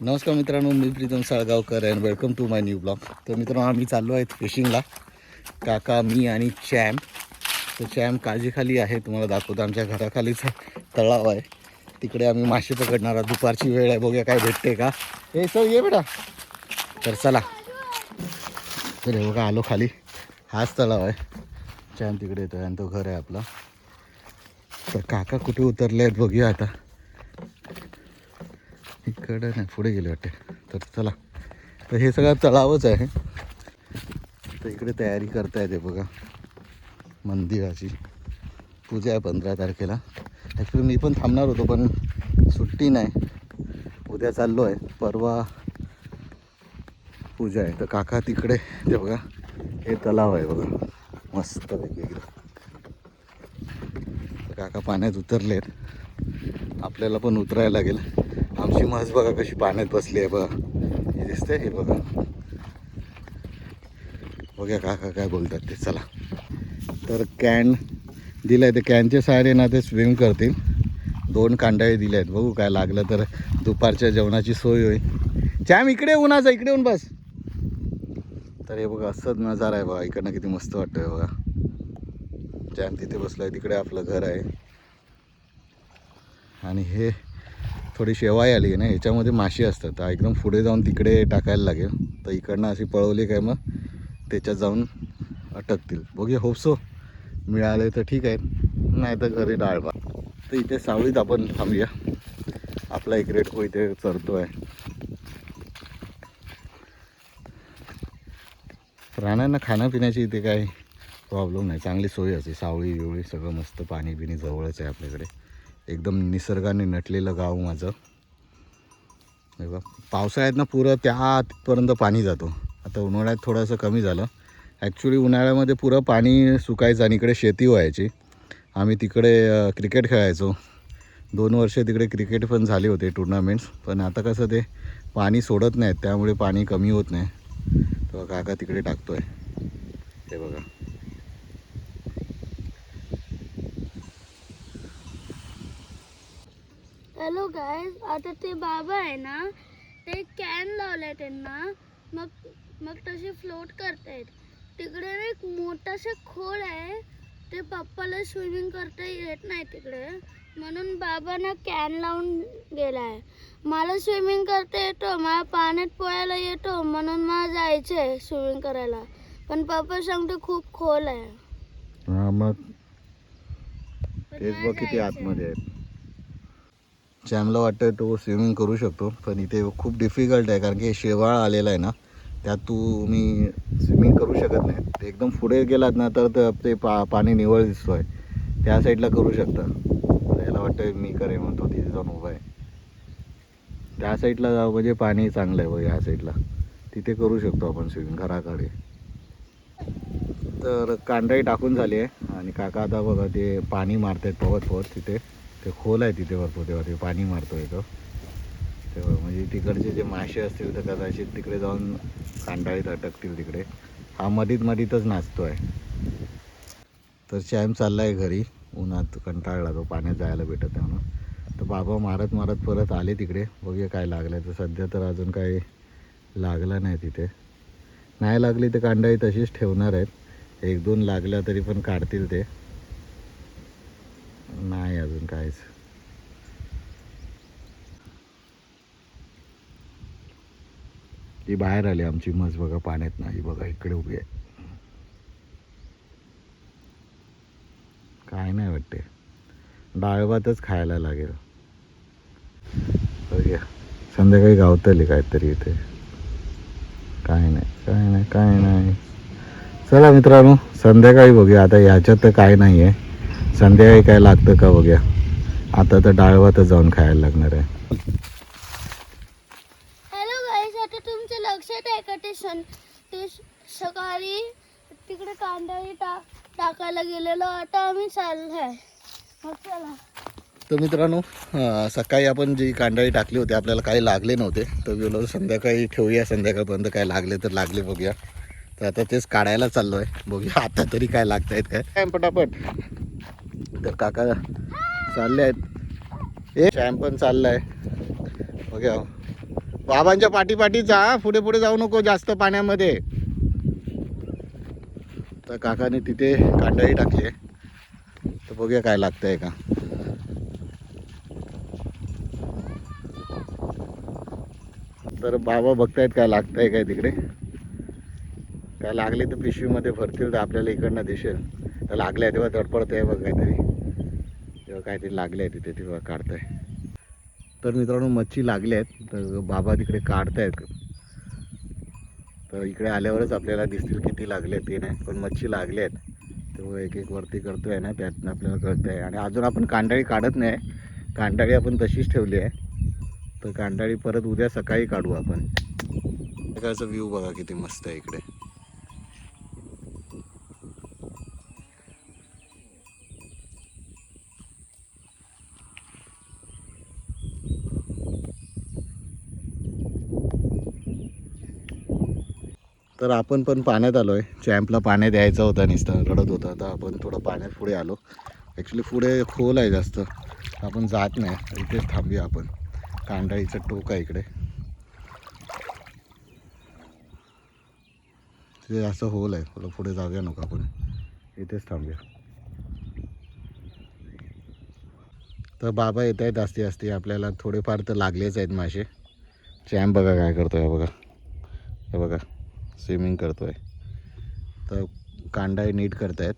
नमस्कार मित्रांनो मी Pritam Salgaonkar and welcome to my new blog तर मित्रांनो आम्ही चाललो आहेत फिशिंगला काका मी आणि चॅम तर चॅम काळजीखाली आहे तुम्हाला दाखवतो आमच्या घराखालीच तळाव आहे. तिकडे आम्ही मासे पकडणार आहोत. दुपारची वेळ आहे बघूया काय भेटते का. हे सर ये बेटा. तर चला. तर हे बघा आलो खाली. हाच तळाव आहे. चॅम तिकडे येतो आणि तो घर आहे आपला. तर काका कुठे उतरले आहेत बघूया आता. इकडं नाही पुढे गेले वाटते. तर चला. तर हे सगळं तळावच आहे. तर इकडे तयारी करता येते बघा. मंदिराची. पूजा आहे पंधरा तारखेला. ॲक्च्युली मी पण थांबणार होतो पण सुट्टी नाही. उद्या चाललो आहे. परवा पूजा आहे. तर काका तिकडे ते बघा. हे तलाव आहे बघा. मस्त वेगवेगळं काका पाण्यात उतरलेत. आपल्याला पण उतरायला लागेल. आमची म्हस बघा कशी पाण्यात बसली आहे बघा. हे दिसतंय हे बघा. बघा काका काय बोलतात ते. चला. तर कॅन दिलं आहे ते कॅनच्या सहाय्याने ना ते स्विम करतील. दोन कांडाळे दिले आहेत. बघू काय लागलं तर दुपारच्या जेवणाची सोय होईल. चॅम इकडे उन्हाचा इकडे येऊन बस. तर हे बघा असंच नजारा आहे बघा. इकडनं किती मस्त वाटतंय बघा. चॅम तिथे बसलं आहे तिकडे आपलं घर आहे. आणि हे थोडी शेवाई आली आहे ना ह्याच्यामध्ये मासे असतात. तर एकदम पुढे जाऊन तिकडे टाकायला लागेल. तर इकडनं अशी पळवली काय मग त्याच्यात जाऊन अटकतील. बघूया होपसो मिळाले तर ठीक आहे. नाही तर घरी डाळ भात. तर इथे सावळीत आपण थांबूया. आपला एक रेट इथे चरतो आहे प्राण्यांना खाण्यापिण्याची इथे काय प्रॉब्लेम नाही. चांगली सोय असते सावळी बिवळी सगळं मस्त पाणी बिणी जवळच आहे आपल्याकडे. एकदम निसर्गाने नटलेलं गाव माझं. हे पावसाळ्यात ना पुरं त्या पाणी जातो. आता उन्हाळ्यात थोडंसं कमी झालं. ॲक्च्युली उन्हाळ्यामध्ये पुरं पाणी सुकायचं आणि इकडे शेती व्हायची. आम्ही तिकडे क्रिकेट खेळायचो. दोन वर्ष तिकडे क्रिकेट पण झाले होते टुर्नामेंट्स पण आता कसं ते पाणी सोडत नाहीत. त्यामुळे पाणी कमी होत नाही. तर काका तिकडे टाकतो आहे हे बघा. हॅलो गायज आता ते बाबा आहे ना ते कॅन लावलाय त्यांना. मग मग तसे फ्लोट करतायत. तिकडे ना एक मोठासा खोल आहे. ते पप्पाला स्विमिंग करता येत नाही तिकडे. म्हणून बाबांना कॅन लावून गेलाय. मला स्विमिंग करता येतो मला पाण्यात पोहायला येतो म्हणून मला जायचं आहे स्विमिंग करायला. पण पप्पा सांगतो खूप खोल आहे. हा मग पण तेच मला बघ किती जायचंय. आतमध्ये आहेत. चॅमला वाटतं तो स्विमिंग करू शकतो. पण इथे खूप डिफिकल्ट आहे कारण की शेवाळ आलेला आहे ना त्यात तू मी स्विमिंग करू शकत नाही. ते एकदम पुढे गेलात ना तर ते- ते पा पाणी निवळ दिसतो आहे त्या साईडला करू शकता. त्याला वाटतं मी करेन म्हणतो तिथे जाऊन उभा आहे. त्या साईडला जाऊ म्हणजे पाणी चांगलं आहे बघ ह्या साईडला तिथे करू शकतो आपण स्विमिंग घराकडे. तर कांदाही टाकून झाली आहे. आणि काका आता बघा ते पाणी मारतायत पवत पवत तिथे. ते खोल आहे तिथे भरपूर तेव्हा ते पाणी मारतोय तो. तेव्हा म्हणजे तिकडचे जे मासे असतील तर कदाचित तिकडे जाऊन कांडाळीत अटकतील तिकडे. हा मधीत मधीतच आहे तर चॅम चाललाय घरी. उन्हात कंटाळला तो पाण्यात जायला भेटत नाही म्हणून. तर बाबा मारत मारत परत आले तिकडे. बघूया काय लागलं तर सध्या तर अजून काही लागलं नाही तिथे. नाही लागली तर कांडाळी तशीच ठेवणार आहेत. एक दोन लागल्या तरी पण काढतील ते. नाही अजून काहीच. ती बाहेर आली आमची मस बघा पाण्यात नाही बघा इकडे उभी आहे. काय नाही वाटते. डाळभातच खायला लागेल. बघूया संध्याकाळी गावतली काहीतरी इथे. काय नाही काय नाही काय नाही. चला मित्रांनो संध्याकाळी बघूया. आता ह्याच्यात तर काय नाही आहे संध्याकाळी काय लागतं का बघूया. आता तर डाळ भातच जाऊन खायला लागणार आहे. हॅलो गाईस आता तुमच्या लक्षात आहे का? ते सण ते सकाळी तिकडे कांदा टा टाकायला गेलेलो. आता आम्ही चाललोय. मग चला. तर मित्रांनो सकाळी आपण जी कांडाळी टाकली होती आपल्याला काही लागले नव्हते. तर गेलो संध्याकाळी ठेवूया संध्याकाळपर्यंत काय लागले तर लागले बघूया. तर आता तेच काढायला चाललो आहे बघूया आता तरी काय लागत आहेत काय. काय पटापट? तर काका चालले आहेत. ए शॅम पण चाललाय. बघ्या. बाबांच्या पाठी पाठी जा पुढे पुढे जाऊ नको जास्त पाण्यामध्ये. तर काकाने तिथे कांडाही टाकली आहे. तर बघूया काय लागतंय का. तर बाबा बघतायत काय लागतंय काय तिकडे. काय लागले तर पिशवीमध्ये भरतील तर आपल्याला इकडनं दिसेल. तर लागले तेव्हा धडपडतंय बघ काहीतरी. तेव्हा काहीतरी लागले आहे तिथे तेव्हा काढताय. तर मित्रांनो मच्छी लागले आहेत. तर बाबा तिकडे काढतायत. तर इकडे आल्यावरच आपल्याला दिसतील किती लागले ते नाही. पण मच्छी लागले आहेत. तेव्हा एक एक वरती करतोय ना त्यातनं आपल्याला कळतं आहे आणि अजून आपण कांडाळी काढत नाही. कांडाळी आपण तशीच ठेवली आहे. तर कांडाळी परत उद्या सकाळी काढू आपण. सकाळचा व्ह्यू बघा किती मस्त आहे इकडे. तर आपण पण पाण्यात आलो आहे चॅम्पला पाण्यात द्यायचा होता नुसतं रडत होता. तर आपण थोडं पाण्यात पुढे आलो. ॲक्च्युली पुढे खोल आहे जास्त. आपण जात नाही. इथेच थांबूया आपण. कांडाळीचं टोक आहे इकडे. तिथे जास्त होल आहे. थोडं पुढे जाऊया नको आपण. इथेच थांबूया. तर बाबा येत आहेत जास्ती जास्ती आपल्याला थोडेफार तर लागलेच आहेत मासे. चॅम्प बघा काय करतो आहे बघा. हे बघा. स्विमिंग करतोय. तर कांडाळी नीट करतायत.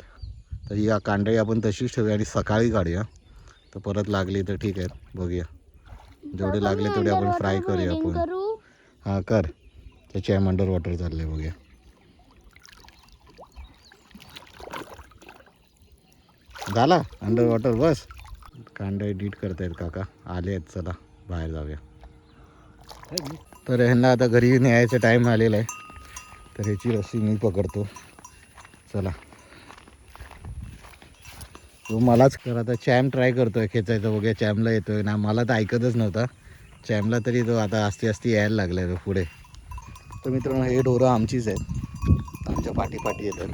तर ही कांडाळी आपण तशीच ठेवूया आणि सकाळी काढूया. तर परत लागली तर ठीक आहे बघूया. जेवढे लागले तेवढे आपण फ्राय करूया आपण. हां कर. त्याची आहे अंडर वॉटर चाललंय बघूया. झाला? अंडर वॉटर बस. कांदा एडिट करतायत काका. आले आहेत चला बाहेर जाऊया. तर ह्यांना आता घरी न्यायचा टाईम आलेला आहे. तर ह्याची रस्सी मी पकडतो. चला. तो मलाच करा आता. चॅम ट्राय करतोय. खेचायचा वगैरे चॅमला येतोय ना? मला तर ऐकतच नव्हता. चॅमला तरी तो आता आस्ती आस्ती यायला लागलाय तो पुढे. तर मित्रांनो हे ढोरं आमचीच आहेत. आमच्या पाठी पाठी येतात.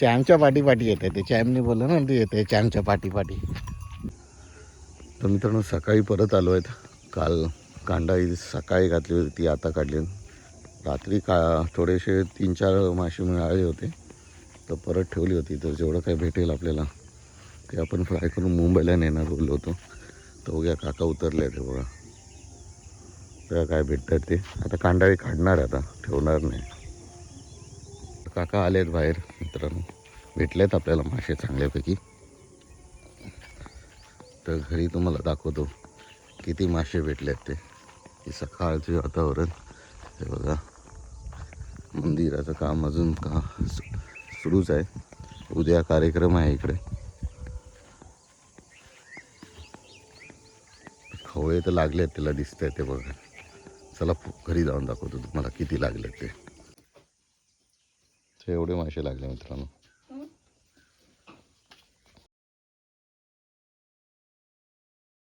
चॅमच्या पाठी पाठी येत आहे ते चॅमने बोललं ना ते येते चॅमच्या पाठी पाठी तर मित्रांनो सकाळी परत आलो आहेत. काल कांडा सकाळी घातली होती ती आता काढली. रात्री का थोडेसे तीन चार मासे मिळाले होते. तर परत ठेवली होती. तर जेवढं काय भेटेल आपल्याला ते आपण फ्राय करून मुंबईला नेणार बोललो होतो. तर उद्या काका उतरले ते बघा. तेव्हा काय भेटतात ते? आता कांडाळी काढणार आता. ठेवणार नाही. काका आले आहेत बाहेर मित्रांनो. भेटलेत आपल्याला मासे चांगल्यापैकी. तर घरी तुम्हाला दाखवतो किती मासे भेटलेत ते. सकाळचे वातावरण. हे बघा. मंदिराचं काम अजून का सुरूच आहे. उद्या कार्यक्रम आहे इकडे. खवळे तर लागले आहेत त्याला दिसत आहे ते बघा. चला घरी जाऊन दाखवतो तुम्हाला किती लागले ते एवढे मासे लागले मित्रांनो.